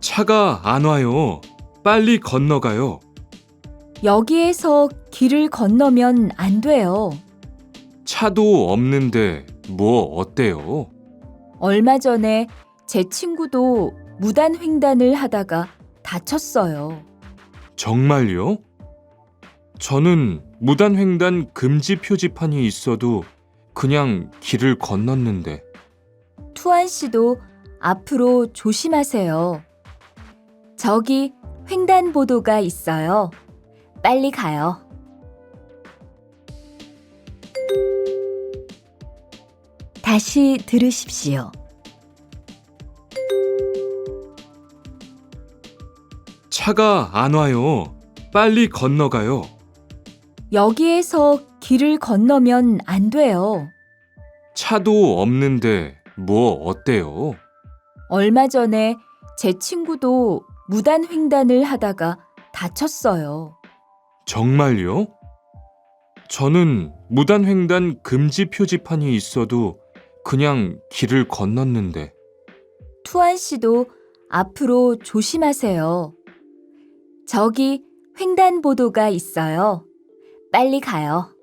차가 안 와요. 빨리 건너가요. 여기에서 길을 건너면 안 돼요. 차도 없는데 뭐 어때요? 얼마 전에 제 친구도 무단 횡단을 하다가 다쳤어요. 정말요? 저는 무단횡단 금지 표지판이 있어도 그냥 길을 건넜는데 투안 씨도 앞으로 조심하세요. 저기 횡단보도가 있어요. 빨리 가요. 다시 들으십시오. 차가 안 와요. 빨리 건너가요. 여기에서 길을 건너면 안 돼요. 차도 없는데 뭐 어때요? 얼마 전에 제 친구도 무단 횡단을 하다가 다쳤어요. 정말요? 저는 무단횡단 금지 표지판이 있어도 그냥 길을 건넜는데 투안 씨도 앞으로 조심하세요. 저기 횡단보도가 있어요. 빨리 가요.